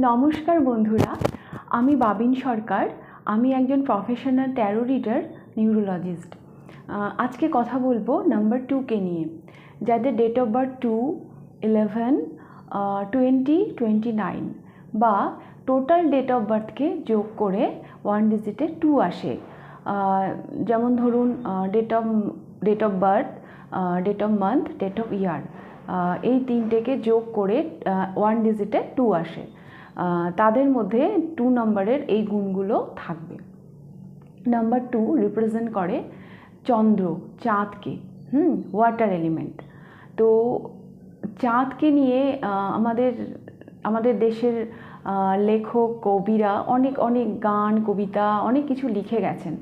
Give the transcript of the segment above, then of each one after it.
নমস্কার বন্ধুরা, আমি বাবিন সরকার, আমি একজন প্রফেশনাল ট্যারো রিডার নিউরোলজিস্ট আজকে কথা বলব নাম্বার টুকে নিয়ে, যাদের date of birth two eleven twenty twenty nine বা টোটাল ডেট অফ বার্থকে যোগ করে ওয়ান ডিজিটে টু আসে। যেমন ধরুন date of date of birth date of month date of year এই তিনটেকে যোগ করে ওয়ান ডিজিটে টু আসে। তাদের মধ্যে টু নম্বরের এই গুণগুলো থাকবে। নাম্বার টু রিপ্রেজেন্ট করে চন্দ্র, চাঁদকে, হুম ওয়াটার এলিমেন্ট তো চাঁদকে নিয়ে আমাদের আমাদের দেশের লেখক, কবিরা অনেক অনেক গান, কবিতা, অনেক কিছু লিখে গেছেন।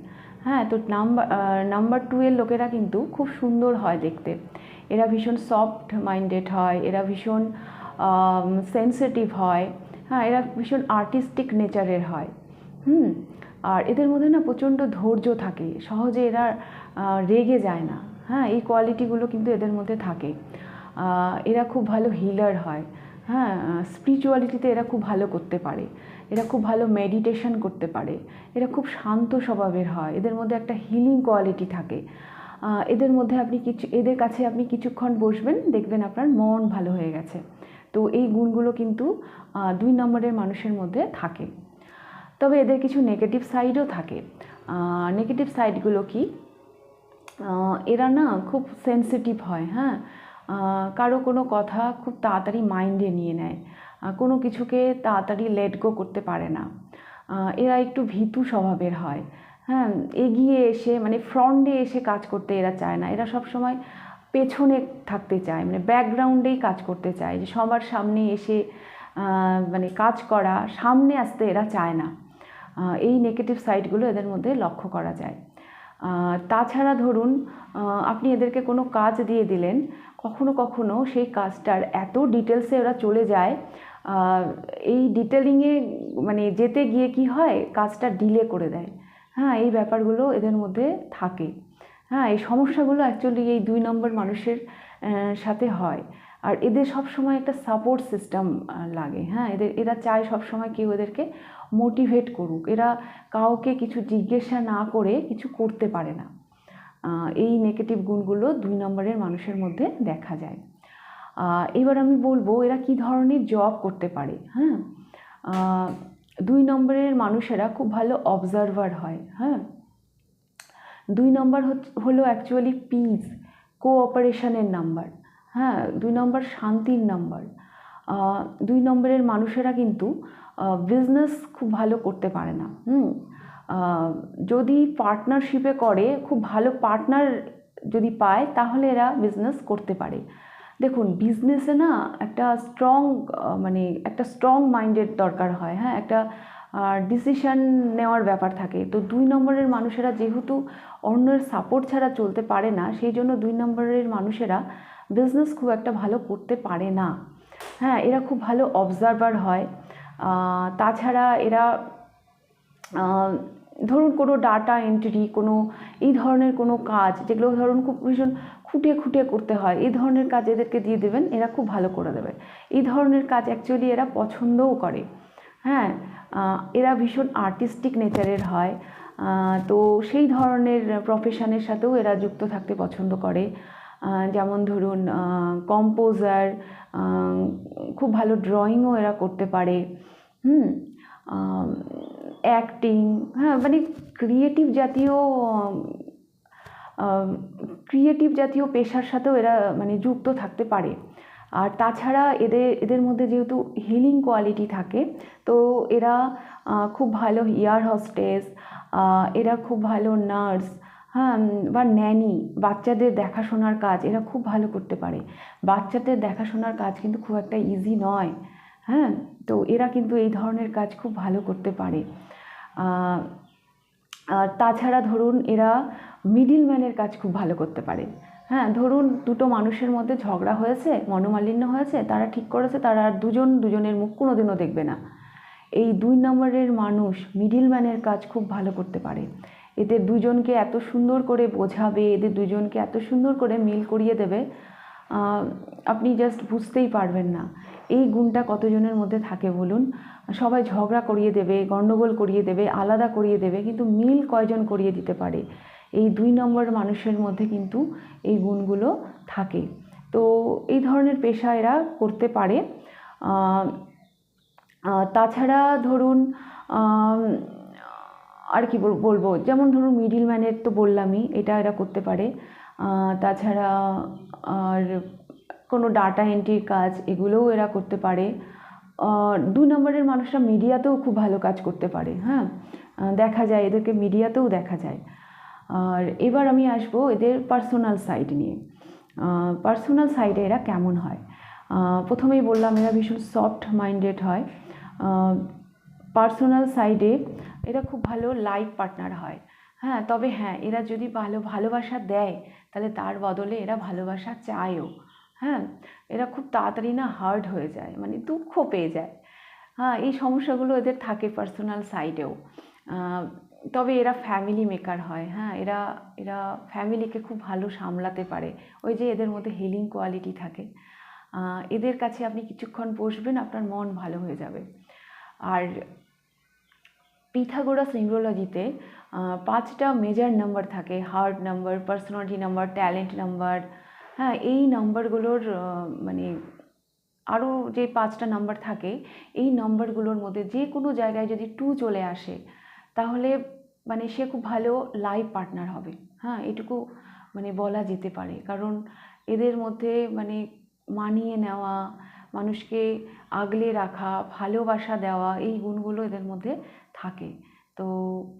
হ্যাঁ তো নাম্বার নাম্বার টু এর লোকেরা কিন্তু খুব সুন্দর হয় দেখতে। এরা ভীষণ সফট মাইন্ডেড হয়, এরা ভীষণ সেন্সিটিভ হয়। হ্যাঁ এরা ভীষণ আর্টিস্টিক নেচারের হয়। হুম? আর এদের মধ্যে না প্রচণ্ড ধৈর্য থাকে। সহজে এরা রেগে যায় না। হ্যাঁ এই কোয়ালিটিগুলো কিন্তু এদের মধ্যে থাকে। এরা খুব ভালো হিলার হয়। হ্যাঁ স্পিরিচুয়ালিটিতে এরা খুব ভালো করতে পারে। এরা খুব ভালো মেডিটেশন করতে পারে। এরা খুব শান্ত স্বভাবের হয়। এদের মধ্যে একটা হিলিং কোয়ালিটি থাকে। এদের মধ্যে আপনি কিছু, এদের কাছে আপনি কিছুক্ষণ বসবেন, দেখবেন আপনার মন ভালো হয়ে গেছে। তো এই গুণগুলো কিন্তু দুই নম্বরের মানুষের মধ্যে থাকে। তবে এদের কিছু নেগেটিভ সাইডও থাকে। নেগেটিভ সাইডগুলো কি? এরা না খুব সেন্সিটিভ হয় হ্যাঁ? কারও কোনো কথা খুব তাড়াতাড়ি মাইন্ডে নিয়ে নেয়। কোনো কিছুকে তাড়াতাড়ি লেট গো করতে পারে না। এরা একটু ভীতু স্বভাবের হয় হ্যাঁ? এগিয়ে এসে মানে ফ্রন্টে এসে কাজ করতে এরা চায় না। এরা সব সময় পেছনে থাকতে চায় মানে ব্যাকগ্রাউন্ডেই কাজ করতে চায়, যে সবার সামনে এসে মানে কাজ করা সামনে আসতে এরা চায় না। এই নেগেটিভ সাইডগুলো এদের মধ্যে লক্ষ্য করা যায়। তাছাড়া ধরুন আপনি এদেরকে কোনো কাজ দিয়ে দিলেন, কখনো কখনো সেই কাজটার এত ডিটেলসে ওরা চলে যায় এই ডিটেলিংয়ে মানে যেতে গিয়ে কি হয়, কাজটা ডিলে করে দেয়। হ্যাঁ এই ব্যাপারগুলো এদের মধ্যে থাকে। হ্যাঁ এই সমস্যাগুলো অ্যাকচুয়ালি এই দুই নম্বর মানুষের সাথে হয়। আর এদের সব সময় একটা সাপোর্ট সিস্টেম লাগে। হ্যাঁ এদের, এরা চায় সব সময় কেউ এদেরকে মোটিভেট করুক। এরা কাউকে কিছু জিজ্ঞাসা না করে কিছু করতে পারে না। এই নেগেটিভ গুণগুলো দুই নম্বরের মানুষের মধ্যে দেখা যায়। এবার আমি বলব, এরা কি ধরনের জব করতে পারে? হ্যাঁ দুই নম্বরের মানুষেরা খুব ভালো অবজারভার হয়। হ্যাঁ দুই নম্বর হলো অ্যাকচুয়ালি পিস কোঅপারেশনের নাম্বার হ্যাঁ? দুই নম্বর শান্তির নাম্বার দুই নম্বরের মানুষেরা কিন্তু বিজনেস খুব ভালো করতে পারে না, হুম? যদি পার্টনারশিপে করে, খুব ভালো পার্টনার যদি পায়, তাহলে এরা বিজনেস করতে পারে। দেখুন বিজনেসে না একটা স্ট্রং মানে একটা স্ট্রং মাইন্ডের দরকার হয় হ্যাঁ? একটা ডিসিশন নেওয়ার ব্যাপার থাকে। তো দুই নম্বরের মানুষেরা যেহেতু অন্যের সাপোর্ট ছাড়া চলতে পারে না, সেই জন্য দুই নম্বরের মানুষেরা বিজনেস খুব একটা ভালো করতে পারে না। হ্যাঁ এরা খুব ভালো অবজারভার হয়। তাছাড়া এরা ধরুন কোনো ডাটা এন্ট্রি কোনো এই ধরনের কোনো কাজ, যেগুলো ধরুন খুব ভীষণ খুঁটিয়ে খুঁটিয়ে করতে হয়, এই ধরনের কাজ এদেরকে দিয়ে দেবেন, এরা খুব ভালো করে দেবে। এই ধরনের কাজ অ্যাকচুয়ালি এরা পছন্দও করে। হ্যাঁ এরা ভীষণ আর্টিস্টিক নেচারের হয়। তো সেই ধরনের প্রফেশনের সাথেও এরা যুক্ত থাকতে পছন্দ করে। যেমন ধরুন কম্পোজার খুব ভালো ড্রয়িংও এরা করতে পারে। হুম অ্যাক্টিং হ্যাঁ মানে ক্রিয়েটিভ জাতীয় ক্রিয়েটিভ জাতীয় পেশার সাথেও এরা মানে যুক্ত থাকতে পারে। আর তাছাড়া এদের এদের মধ্যে যেহেতু হিলিং কোয়ালিটি থাকে, তো এরা খুব ভালো ইয়ার হস্টেস এরা খুব ভালো নার্স হ্যাঁ বা ন্যানি বাচ্চাদের দেখাশোনার কাজ এরা খুব ভালো করতে পারে। বাচ্চাদের দেখাশোনার কাজ কিন্তু খুব একটা ইজি নয় হ্যাঁ তো এরা কিন্তু এই ধরনের কাজ খুব ভালো করতে পারে। তাছাড়া ধরুন এরা মিডিল ম্যানের কাজ খুব ভালো করতে পারে। হ্যাঁ ধরুন দুটো মানুষের মধ্যে ঝগড়া হয়েছে, মনোমালিন্য হয়েছে, তারা ঠিক করেছে, তারা আর দুজন, দুজনের মুখ কোনোদিনও দেখবে না। এই দুই নম্বরের মানুষ মিডিল ম্যানের কাজ খুব ভালো করতে পারে। এদের দুজনকে এত সুন্দর করে বোঝাবে, এদের দুজনকে এত সুন্দর করে মিল করিয়ে দেবে আপনি জাস্ট বুঝতেই পারবেন না। এই গুণটা কতজনের মধ্যে থাকে বলুন? সবাই ঝগড়া করিয়ে দেবে গণ্ডগোল করিয়ে দেবে, আলাদা করিয়ে দেবে, কিন্তু মিল কয়জন করিয়ে দিতে পারে? এই দুই নম্বর মানুষের মধ্যে কিন্তু এই গুণগুলো থাকে। তো এই ধরনের পেশা এরা করতে পারে। তাছাড়া ধরুন আর কি বল- বলব? যেমন ধরুন মিডিল ম্যানের তো বললামই, এটা এরা করতে পারে। তাছাড়া আর কোনো ডাটা এন্ট্রির কাজ, এগুলোও এরা করতে পারে। দুই নম্বরের মানুষরা মিডিয়াতেও খুব ভালো কাজ করতে পারে হ্যাঁ? দেখা যায়, এদেরকে মিডিয়াতেও দেখা যায়। আর এবার আমি আসব এদের পার্সোনাল সাইড নিয়ে। পার্সোনাল সাইডে এরা কেমন হয়? প্রথমেই বললাম, এরা ভীষণ সফট মাইন্ডেড হয়। পার্সোনাল সাইডে এরা খুব ভালো লাইফ পার্টনার হয়। হ্যাঁ তবে হ্যাঁ এরা যদি ভালো ভালোবাসা দেয়, তাহলে তার বদলে এরা ভালোবাসা চায়ও। হ্যাঁ এরা খুব তাড়াতাড়ি না হার্ড হয়ে যায় মানে দুঃখ পেয়ে যায়। হ্যাঁ এই সমস্যাগুলো এদের থাকে পার্সোনাল সাইডেও তবে এরা ফ্যামিলি মেকার হয় হ্যাঁ? এরা এরা ফ্যামিলিকে খুব ভালো সামলাতে পারে। ওই যে এদের মধ্যে হিলিং কোয়ালিটি থাকে। এদের কাছে আপনি কিছুক্ষণ বসবেন, আপনার মন ভালো হয়ে যাবে। আর পিথাগোরাস নিউরোলজিতে পাঁচটা মেজার নাম্বার থাকে। Heart number personality number talent number হ্যাঁ? এই নাম্বারগুলোর মানে আরও যে পাঁচটা নাম্বার থাকে, এই নাম্বারগুলোর মধ্যে যে কোনো জায়গায় যদি টু চলে আসে তাহলে মানে সে খুব ভালো লাইফ পার্টনার হবে। হ্যাঁ এটুকু মানে বলা যেতে পারে। কারণ এদের মধ্যে মানে মানিয়ে নেওয়া, মানুষকে আগলে রাখা, ভালোবাসা দেওয়া এই গুণগুলো এদের মধ্যে থাকে। তো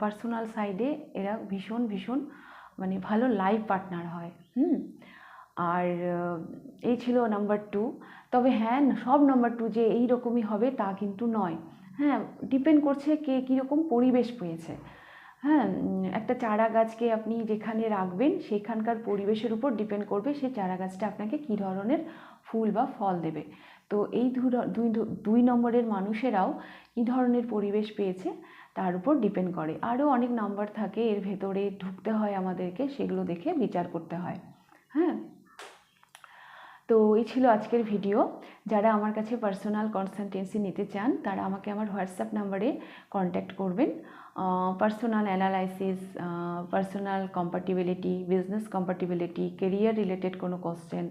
পার্সোনাল সাইডে এরা ভীষণ ভীষণ মানে ভালো লাইফ পার্টনার হয়। হুম? আর এই ছিল নাম্বার টু তবে হ্যাঁ সব নাম্বার টু যে এই রকমই হবে তা কিন্তু নয়। হ্যাঁ ডিপেন্ড করছে কে কীরকম পরিবেশ পেয়েছে। হ্যাঁ একটা চারা গাছকে আপনি যেখানে রাখবেন, সেখানকার পরিবেশের উপর ডিপেন্ড করবে সেই চারা গাছটা আপনাকে কী ধরনের ফুল বা ফল দেবে। তো এই দুই দুই নম্বরের মানুষেরাও কী ধরনের পরিবেশ পেয়েছে, তার উপর ডিপেন্ড করে। আরও অনেক নাম্বার থাকে, এর ভেতরে ঢুকতে হয় আমাদেরকে, সেগুলো দেখে বিচার করতে হয়। হ্যাঁ? তো এই ছিল আজকের ভিডিও যারা আমার কাছে পার্সোনাল কনসালটেন্সি নিতে চান, তারা আমাকে আমার হোয়াটসঅ্যাপ নাম্বারে কন্ট্যাক্ট করবেন। Personal analysis personal compatibility business compatibility career related কোনো কোশ্চেন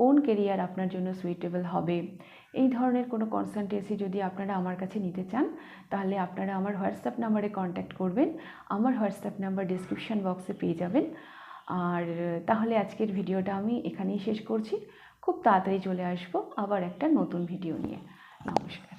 কোন কেরিয়ার আপনার জন্য সুইটেবল হবে, এই ধরনের কোনো কনসালটেন্সি যদি আপনারা আমার কাছে নিতে চান, তাহলে আপনারা আমার হোয়াটসঅ্যাপ নাম্বারে কন্ট্যাক্ট করবেন। আমার হোয়াটসঅ্যাপ নাম্বার ডিসক্রিপশন বক্সে পেয়ে যাবেন। আর তাহলে আজকের ভিডিওটা আমি এখানেই শেষ করছি। খুব তাড়াতাড়ি চলে আসব আবার একটা নতুন ভিডিও নিয়ে। নমস্কার।